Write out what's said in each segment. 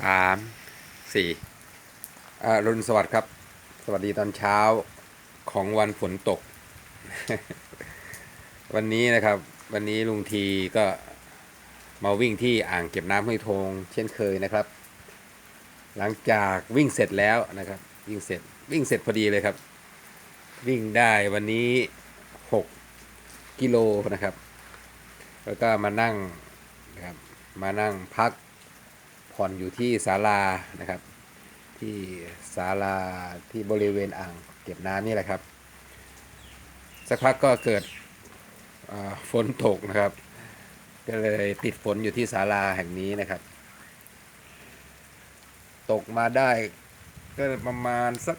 สามสี่อรุณสวัสดิ์ครับ สวัสดีตอนเช้าของวันฝนตก วันนี้นะครับ วันนี้ลุงทีก็มาวิ่งที่อ่างเก็บน้ำห้วยทงเช่นเคยนะครับ หลังจากวิ่งเสร็จแล้วนะครับ วิ่งเสร็จวิ่งเสร็จพอดีเลยครับ วิ่งได้วันนี้หกกิโลนะครับ แล้วก็มานั่งนะครับมานั่งพัก ผ่อนอยู่ที่ศาลานะครับ ที่ศาลาที่บริเวณอ่างเก็บน้ำนี่แหละครับ สักพักก็เกิดฝนตกนะครับ ก็เลยติดฝนอยู่ที่ศาลาแห่งนี้นะครับ ตกมาได้ก็ประมาณสัก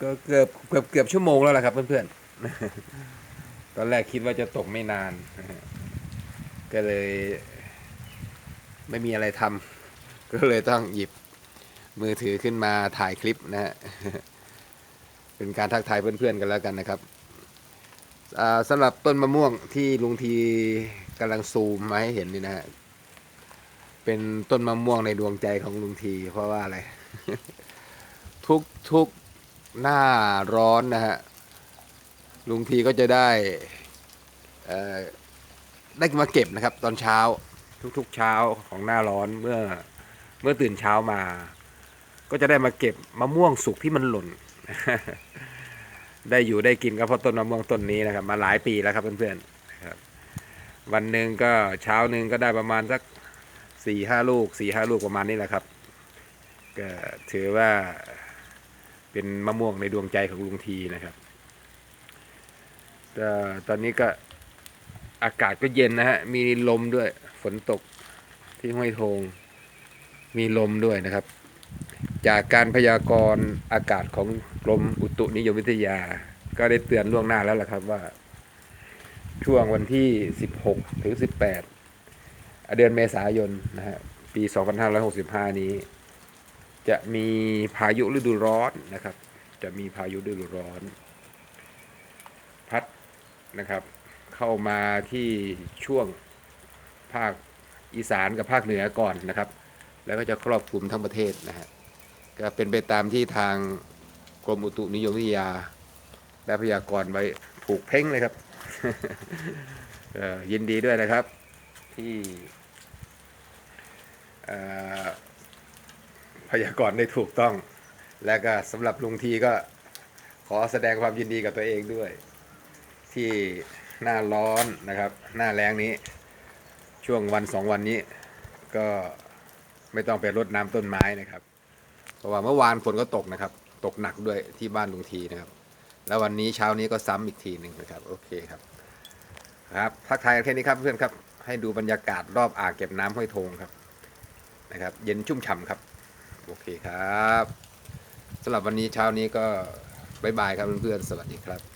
ก็เกือบเกือบเกือบชั่วโมงแล้วล่ะครับเพื่อนๆ ตอนแรกคิดว่าจะตกไม่นาน ก็เลย ไม่มีอะไรทำก็เลยต้องหยิบมือถือขึ้นมาถ่ายคลิปนะฮะเป็นการทักทายเพื่อนๆกันแล้วกันนะครับอ่าสำหรับต้นมะม่วงที่ลุงทีกำลังซูมมาให้เห็นนี่นะฮะเป็นต้นมะม่วงในดวงใจของลุงที เพราะว่าอะไร ทุกทุกหน้าร้อนนะฮะลุงทีก็จะได้ได้มาเก็บนะครับ ตอนเช้า ทุกๆเช้าของหน้าร้อนเมื่อเมื่อตื่นเช้ามา ก็จะได้มาเก็บมะม่วงสุกที่มันหล่น ได้อยู่ได้กินก็เพราะต้นมะม่วงต้นนี้นะครับ มาหลายปีแล้วครับเพื่อนๆครับ วันหนึ่งก็เช้าหนึ่งก็ได้ประมาณสักสี่ห้าลูกสี่ห้าลูกประมาณนี้แหละครับก็ถือว่าเป็นมะม่วงในดวงใจของลุงทีนะครับก็ตอนนี้ก็อากาศก็เย็นนะฮะ มีลมด้วย ฝนตกที่ห้วยโทง มีลมด้วยนะครับ จากการพยากรณ์อากาศของกรมอุตุนิยมวิทยา ก็ได้เตือนล่วงหน้าแล้วล่ะครับว่า ช่วงวันที่ 16 ถึง 18 เดือนเมษายนนะฮะปี 2565 นี้ จะมีพายุฤดูร้อนนะครับ จะมีพายุฤดูร้อน พัดนะครับ เข้ามาที่ช่วง ภาคอีสานกับภาคเหนือก่อนนะครับ แล้วก็จะครอบคลุมทั้งประเทศนะฮะก็เป็นไปตามที่ทางกรมอุตุนิยมวิทยาได้พยากรณ์ไว้ถูกเพ่งเลยครับยินดีด้วยนะครับ ที่พยากรณ์ได้ถูกต้อง และก็สำหรับลุงทีก็ขอแสดงความยินดีกับตัวเองด้วย ที่หน้าร้อนนะครับ หน้าแรงนี้ ช่วงวันสองวันนี้ ก็ไม่ต้องไปรดน้ำต้นไม้นะครับ เพราะว่าเมื่อวานฝนก็ตกนะครับ ตกหนักด้วยที่บ้านลุงทีนะครับ แล้ววันนี้เช้านี้ก็ซ้ำอีกทีหนึ่งนะครับ โอเคครับ ครับทักทายกันแค่นี้ครับเพื่อนครับ ให้ดูบรรยากาศรอบอ่างเก็บน้ำห้วยโทงครับนะครับ เย็นชุ่มฉ่ำครับ โอเคครับสำหรับวันนี้เช้านี้ก็บายบายครับเพื่อนๆสวัสดีครับ